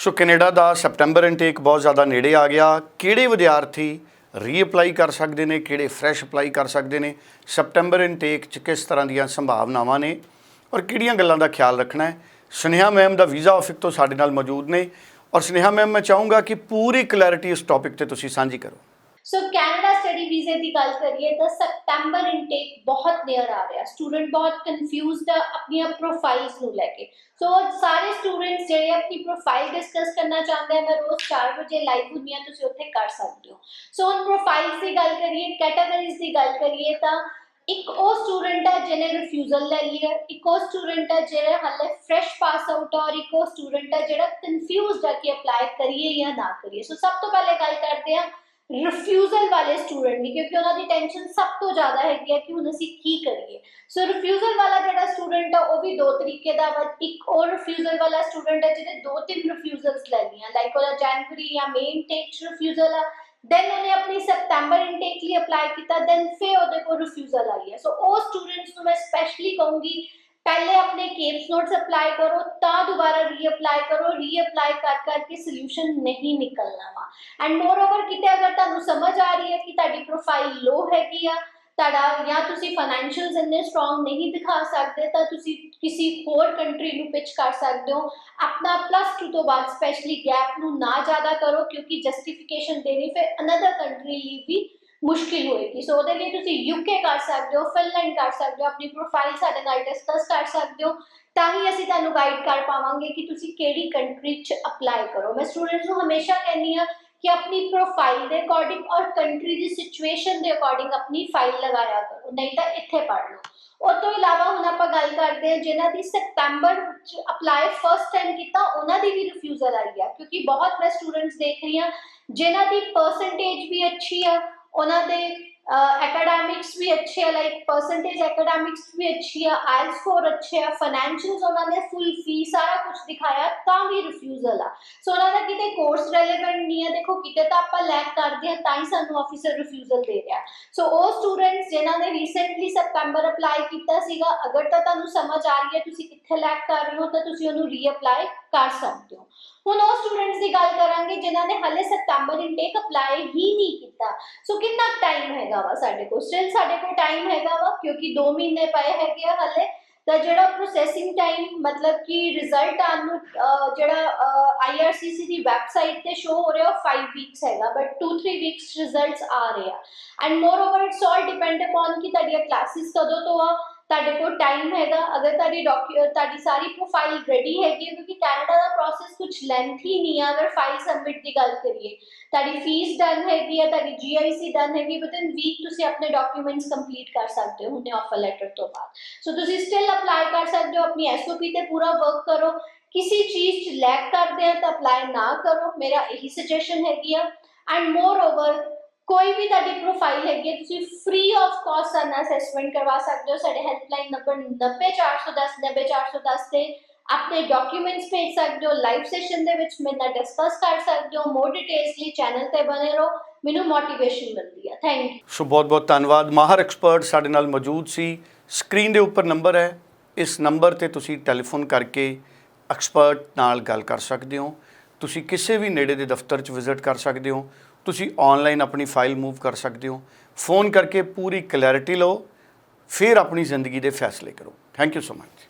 ਸੋ Canada ਦਾ September intake ਬਹੁਤ ਜ਼ਿਆਦਾ ਨੇੜੇ ਆ ਗਿਆ। ਕਿਹੜੇ ਵਿਦਿਆਰਥੀ ਰੀਅਪਲਾਈ ਕਰ ਸਕਦੇ ਨੇ, ਕਿਹੜੇ ਫਰੈਸ਼ ਅਪਲਾਈ ਕਰ ਸਕਦੇ ਨੇ? ਸੈਪਟੈਂਬਰ ਇਨਟੇਕ ਚ ਕਿਸ ਤਰ੍ਹਾਂ ਦੀਆਂ ਸੰਭਾਵਨਾਵਾਂ ਨੇ? ਔਰ ਕਿਹੜੀਆਂ ਗੱਲਾਂ ਦਾ ਖਿਆਲ ਰੱਖਣਾ ਹੈ? ਸੁਨੇਹਾ ਮੈਮ ਦਾ ਵੀਜ਼ਾ ਆਫਿਸ ਤੋਂ ਸਾਡੇ ਨਾਲ ਮੌਜੂਦ ਨੇ। ਔਰ ਸੁਨੇਹਾ ਮੈਮ ਮੈਂ ਚਾਹੂੰਗਾ ਕਿ ਪੂਰੀ ਕਲੈਰਿਟੀ ਇਸ ਟੌਪਿਕ ਤੇ ਤੁਸੀਂ ਸਾਂਝੀ ਕਰੋ। ਸੋ ਕੈਨੇਡਾ ਸਟੱਡੀ ਵੀਜ਼ੇ ਦੀ ਗੱਲ ਕਰੀਏ ਤਾਂ ਸਤੰਬਰ ਇਨਟੇਕ ਬਹੁਤ ਨੀਅਰ ਆ ਰਿਹਾ। ਸਟੂਡੈਂਟ ਬਹੁਤ ਕਨਫਿਊਜ਼ਡ ਆ ਆਪਣੀਆਂ ਪ੍ਰੋਫਾਈਲਸ ਨੂੰ ਲੈ ਕੇ। ਸੋ ਸਾਰੇ ਸਟੂਡੈਂਟਸ ਜਿਹੜੇ ਆਪਣੀ ਪ੍ਰੋਫਾਈਲ ਡਿਸਕਸ ਕਰਨਾ ਚਾਹੁੰਦੇ ਆ ਮੈਂ ਰੋਜ਼ 4 ਵਜੇ ਲਾਈਵ ਹੁੰਦੀ ਹਾਂ ਤੁਸੀਂ ਉੱਥੇ ਕਰ ਸਕਦੇ ਹੋ। ਸੋ ਹੁਣ ਪ੍ਰੋਫਾਈਲਸ ਦੀ ਗੱਲ ਕਰੀਏ ਕੈਟਾਗਰੀਜ਼ ਦੀ ਗੱਲ ਕਰੀਏ ਤਾਂ ਇੱਕ ਉਹ ਸਟੂਡੈਂਟ ਹੈ ਜਿਹਨੇ ਰਿਫਿਊਜ਼ਲ ਲੈ ਲਈ ਹੈ ਇੱਕ ਉਹ ਸਟੂਡੈਂਟ ਹੈ ਜਿਹੜਾ ਹਾਲੇ ਫਰੈਸ਼ ਪਾਸ ਆਊਟ ਔਰ ਇੱਕ ਉਹ ਸਟੂਡੈਂਟ ਹੈ ਜਿਹੜਾ ਕਨਫਿਊਜ਼ਡ ਹੈ ਕਿ ਅਪਲਾਈ ਕਰੀਏ ਜਾਂ ਨਾ ਕਰੀਏ। ਸੋ ਸਭ ਤੋਂ ਪਹਿਲੇ ਗੱਲ ਕਰਦੇ ਹਾਂ ਰਿਫਿਊਜ਼ਲ ਵਾਲੇ ਸਟੂਡੈਂਟ ਦੀ, ਕਿਉਂਕਿ ਉਹਨਾਂ ਦੀ ਟੈਨਸ਼ਨ ਸਭ ਤੋਂ ਜ਼ਿਆਦਾ ਹੈਗੀ ਹੈ ਕਿ ਹੁਣ ਅਸੀਂ ਕੀ ਕਰੀਏ। ਸੋ ਰਿਫਿਊਜ਼ਲ ਵਾਲਾ ਜਿਹੜਾ ਸਟੂਡੈਂਟ ਆ, ਉਹ ਵੀ ਦੋ ਤਰੀਕੇ ਦਾ ਵਾ, ਇੱਕ ਉਹ ਰਿਫਿਊਜ਼ਲ ਵਾਲਾ ਸਟੂਡੈਂਟ ਹੈ ਜਿਹਨੇ ਦੋ ਤਿੰਨ ਰਿਫਿਊਜ਼ਲਸ ਲੈਣੀਆਂ ਲਾਈਕ ਉਹਦਾ ਜਨਵਰੀ ਜਾਂ ਮਈ ਇਨਟੇਕ ਰਿਫਿਊਜ਼ਲ ਆ ਦੈਨ ਉਹਨੇ ਆਪਣੀ ਸਤੰਬਰ ਇਨਟੇਕ ਲਈ ਅਪਲਾਈ ਕੀਤਾ ਦੈਨ ਫੇ ਉਹਦੇ ਕੋਲ ਰਿਫਿਊਜ਼ਲ ਆਈ ਹੈ। ਸੋ ਉਹ ਸਟੂਡੈਂਟਸ ਨੂੰ ਮੈਂ ਸਪੈਸ਼ਲੀ ਕਹੂੰਗੀ ਪਹਿਲੇ ਆਪਣੇ ਕੇਪਸ ਨੋਟਸ ਅਪਲਾਈ ਕਰੋ, ਤਾਂ ਦੁਬਾਰਾ ਰੀਅਪਲਾਈ ਕਰੋ ਰੀਅਪਲਾਈ ਕਰ ਕਰਕੇ ਸੋਲੂਸ਼ਨ ਨਹੀਂ ਨਿਕਲਣਾ ਵਾ। ਐਂਡ ਮੋਰ ਓਵਰ ਕਿਤੇ ਅਗਰ ਤੁਹਾਨੂੰ ਸਮਝ ਆ ਰਹੀ ਹੈ ਕਿ ਤੁਹਾਡੀ ਪ੍ਰੋਫਾਈਲ ਲੋ ਹੈਗੀ ਆ, ਤੁਹਾਡਾ ਜਾਂ ਤੁਸੀਂ ਫਾਈਨੈਂਸ਼ੀਅਲਸ ਇੰਨੇ ਸਟਰੋਂਗ ਨਹੀਂ ਦਿਖਾ ਸਕਦੇ, ਤਾਂ ਤੁਸੀਂ ਕਿਸੇ ਹੋਰ ਕੰਟਰੀ ਨੂੰ ਪਿਚ ਕਰ ਸਕਦੇ ਹੋ। ਆਪਣਾ ਪਲੱਸ 2 ਤੋਂ ਬਾਅਦ ਸਪੈਸ਼ਲੀ ਗੈਪ ਨੂੰ ਨਾ ਜ਼ਿਆਦਾ ਕਰੋ, ਕਿਉਂਕਿ ਜਸਟੀਫਿਕੇਸ਼ਨ ਦੇਣੀ ਫਿਰ ਅਨਦਰ ਕੰਟਰੀ ਲਈ ਵੀ ਮੁਸ਼ਕਿਲ ਹੋਏਗੀ। ਸੋ ਉਹਦੇ ਲਈ ਤੁਸੀਂ ਯੂਕੇ ਕਰ ਸਕਦੇ ਹੋ ਫਿਨਲੈਂਡ ਕਰ ਸਕਦੇ ਹੋ, ਆਪਣੀ ਪ੍ਰੋਫਾਈਲ ਸਾਡੇ ਨਾਲ ਡਿਸਕਸ ਕਰ ਸਕਦੇ ਹੋ। ਤਾਂ ਹੀ ਅਸੀਂ ਤੁਹਾਨੂੰ ਗਾਈਡ ਕਰ ਪਾਵਾਂਗੇ ਕਿ ਤੁਸੀਂ ਕਿਹੜੀ ਕੰਟਰੀ 'ਚ ਅਪਲਾਈ ਕਰੋ। ਮੈਂ ਸਟੂਡੈਂਟਸ ਨੂੰ ਹਮੇਸ਼ਾ ਕਹਿੰਦੀ ਆ ਕਿ ਆਪਣੀ ਪ੍ਰੋਫਾਈਲ ਦੇ ਅਕੋਰਡਿੰਗ ਔਰ ਕੰਟਰੀ ਦੀ ਸਿਚੁਏਸ਼ਨ ਦੇ ਅਕੋਰਡਿੰਗ ਆਪਣੀ ਫਾਈਲ ਲਗਾਇਆ ਕਰੋ, ਨਹੀਂ ਤਾਂ ਇੱਥੇ ਪੜ੍ਹ ਲਓ। ਉਹ ਤੋਂ ਇਲਾਵਾ ਹੁਣ ਆਪਾਂ ਗੱਲ ਕਰਦੇ ਹਾਂ, ਜਿਨ੍ਹਾਂ ਦੀ ਸਤੰਬਰ ਚ ਅਪਲਾਈ ਫਰਸਟ ਟਾਈਮ ਕੀਤਾ, ਉਹਨਾਂ ਦੀ ਵੀ ਰਿਫਿਊਜ਼ਲ ਆਈ ਆ। ਕਿਉਂਕਿ ਬਹੁਤ ਮੈਂ ਸਟੂਡੈਂਟਸ ਦੇਖ ਰਹੀ ਹਾਂ, ਜਿਨ੍ਹਾਂ ਦੀ ਪਰਸੈਂਟੇਜ ਵੀ ਅੱਛੀ ਆ ਉਹਨਾਂ ਦੇ ਐਕੈਡੈਮਿਕਸ ਵੀ ਅੱਛੇ ਆ ਲਾਈਕ ਪਰਸੈਂਟੇਜ ਐਕੈਡੈਮਿਕਸ ਵੀ ਅੱਛੀ ਆ ਆਇਲਸ ਸਕੋਰ ਅੱਛੇ ਆ ਫਾਈਨੈਂਸ਼ੀਅਲਸ ਉਹਨਾਂ ਨੇ ਫੁੱਲ ਫੀ ਸਾਰਾ ਕੁਝ ਦਿਖਾਇਆ, ਤਾਂ ਵੀ ਰਿਫਿਊਜ਼ਲ ਆ। ਸੋ ਉਹਨਾਂ ਦਾ ਕਿਤੇ ਕੋਰਸ ਰੈਲੇਵੈਂਟ ਨਹੀਂ ਹੈ ਦੇਖੋ ਕਿਤੇ ਤਾਂ ਆਪਾਂ ਲੈਕ ਕਰਦੇ ਹਾਂ ਤਾਂ ਹੀ ਸਾਨੂੰ ਆਫੀਸਰ ਰਿਫਿਊਜ਼ਲ ਦੇ ਰਿਹਾ। ਸੋ ਉਹ ਸਟੂਡੈਂਟਸ ਜਿਨ੍ਹਾਂ ਨੇ ਰੀਸੈਂਟਲੀ ਸਤੰਬਰ ਅਪਲਾਈ ਕੀਤਾ ਸੀਗਾ, ਅਗਰ ਤਾਂ ਤੁਹਾਨੂੰ ਸਮਝ ਆ ਰਹੀ ਹੈ ਤੁਸੀਂ ਕਿੱਥੇ ਲੈਕ ਕਰ ਰਹੇ ਹੋ, ਤਾਂ ਤੁਸੀਂ ਉਹਨੂੰ ਰੀਅਪਲਾਈ ਕਰ ਸਕਦੇ ਹੁਣ ਉਹ ਸਟੂਡੈਂਟਸ ਦੀ ਗੱਲ ਕਰਾਂਗੇ, ਜਿਨ੍ਹਾਂ ਨੇ ਹਲੇ ਸਤੰਬਰ ਇਨਟੇਕ ਅਪਲਾਈ ਹੀ ਨਹੀਂ ਕੀਤਾ। ਸੋ ਕਿੰਨਾ ਟਾਈਮ ਹੈਗਾ ਵਾ ਸਾਡੇ ਕੋਲ? ਸਟਿਲ ਸਾਡੇ ਕੋਲ ਟਾਈਮ ਹੈਗਾ ਵਾ, ਕਿਉਂਕਿ 2 ਮਹੀਨੇ ਪਏ ਹੈਗੇ ਆ ਹਲੇ। ਤਾਂ ਜਿਹੜਾ ਪ੍ਰੋਸੈਸਿੰਗ ਟਾਈਮ ਮਤਲਬ ਕਿ ਰਿਜ਼ਲਟ ਆਉਣ ਨੂੰ ਜਿਹੜਾ ਆਈਆਰਸੀਸੀ ਦੀ ਵੈਬਸਾਈਟ ਤੇ ਸ਼ੋ ਹੋ ਰਿਹਾ 5 ਵੀਕਸ ਹੈਗਾ ਬਟ 2-3 ਵੀਕਸ ਰਿਜ਼ਲਟਸ ਆ ਰਹੇ ਆ। And moreover it's all depend upon ਕਿ ਤੁਹਾਡੀਆਂ ਕਲਾਸਿਸ ਕਦੋਂ ਤੋਂ ਆ ਤੁਹਾਡੇ ਕੋਲ ਟਾਈਮ ਹੈਗਾ, ਅਗਰ ਤੁਹਾਡੀ ਡਾਕੂ ਤੁਹਾਡੀ ਸਾਰੀ ਪ੍ਰੋਫਾਈਲ ਰੈਡੀ ਹੈਗੀ ਹੈ, ਕਿਉਂਕਿ ਕੈਨੇਡਾ ਦਾ ਪ੍ਰੋਸੈਸ ਕੁਝ ਲੈਂਥੀ ਨਹੀਂ ਆ ਅਗਰ ਫਾਈਲ ਸਬਮਿਟ ਦੀ ਗੱਲ ਕਰੀਏ। ਤੁਹਾਡੀ ਫੀਸ ਡਨ ਹੈਗੀ ਹੈ, ਤੁਹਾਡੀ ਜੀਆਈਸੀ ਡਨ ਹੈਗੀ ਵਿਦਨ ਵੀਕ ਤੁਸੀਂ ਆਪਣੇ ਡਾਕੂਮੈਂਟਸ ਕੰਪਲੀਟ ਕਰ ਸਕਦੇ ਹੋ, ਹੁਣੇ ਆਫਰ ਲੈਟਰ ਤੋਂ ਬਾਅਦ। ਸੋ ਤੁਸੀਂ ਸਟਿਲ ਅਪਲਾਈ ਕਰ ਸਕਦੇ ਹੋ, ਆਪਣੀ ਐਸਓਪੀ ਤੇ ਪੂਰਾ ਵਰਕ ਕਰੋ। ਕਿਸੇ ਚੀਜ਼ 'ਚ ਲੈਕ ਕਰਦੇ ਆ ਤਾਂ ਅਪਲਾਈ ਨਾ ਕਰੋ। ਮੇਰਾ ਇਹੀ ਸੁਜੈਸ਼ਨ ਹੈਗੀ ਆ। ਐਂਡ ਮੋਰ ਓਵਰ ਕੋਈ ਵੀ ਤੁਹਾਡੀ ਪ੍ਰੋਫਾਈਲ ਹੈਗੀ ਹੈ, ਤੁਸੀਂ ਫ੍ਰੀ ਆਫ ਕਾਸਟ ਸਾਨੂੰ ਅਸੈਸਮੈਂਟ ਕਰਵਾ ਸਕਦੇ ਹੋ। ਸਾਡੇ ਹੈਲਪਲਾਈਨ ਨੰਬਰ 90410 90410 ਤੇ ਆਪਣੇ ਡਾਕੂਮੈਂਟਸ ਭੇਜ ਸਕਦੇ ਹੋ। ਲਾਈਵ ਸੈਸ਼ਨ ਦੇ ਵਿੱਚ ਮੇਰੇ ਨਾਲ ਡਿਸਕਸ ਕਰ ਸਕਦੇ ਹੋ। ਮੋਰ ਡਿਟੇਲਸ ਲਈ ਚੈਨਲ ਤੇ ਬਨੇ ਰਹੋ। ਮੈਨੂੰ ਮੋਟੀਵੇਸ਼ਨ ਮਿਲਦੀ ਹੈ। ਥੈਂਕ ਯੂ ਸੋ ਬਹੁਤ ਬਹੁਤ ਧੰਨਵਾਦ। ਮਾਹਰ ਐਕਸਪਰਟ ਸਾਡੇ ਨਾਲ ਮੌਜੂਦ ਸੀ। ਸਕਰੀਨ ਦੇ ਉੱਪਰ ਨੰਬਰ ਹੈ। ਇਸ ਨੰਬਰ ਤੇ ਤੁਸੀਂ ਟੈਲੀਫੋਨ ਕਰਕੇ ਐਕਸਪਰਟ ਨਾਲ ਗੱਲ ਕਰ ਸਕਦੇ ਹੋ। ਤੁਸੀਂ ਕਿਸੇ ਵੀ ਨੇੜੇ ਦੇ ਦਫ਼ਤਰ 'ਚ ਵਿਜ਼ਿਟ ਕਰ ਸਕਦੇ ਹੋ। ਤੁਸੀਂ ਆਨਲਾਈਨ ਆਪਣੀ ਫਾਈਲ ਮੂਵ ਕਰ ਸਕਦੇ ਹੋ। ਫੋਨ ਕਰਕੇ ਪੂਰੀ ਕਲੈਰਿਟੀ ਲਓ, ਫਿਰ ਆਪਣੀ ਜ਼ਿੰਦਗੀ ਦੇ ਫੈਸਲੇ ਕਰੋ। Thank you so much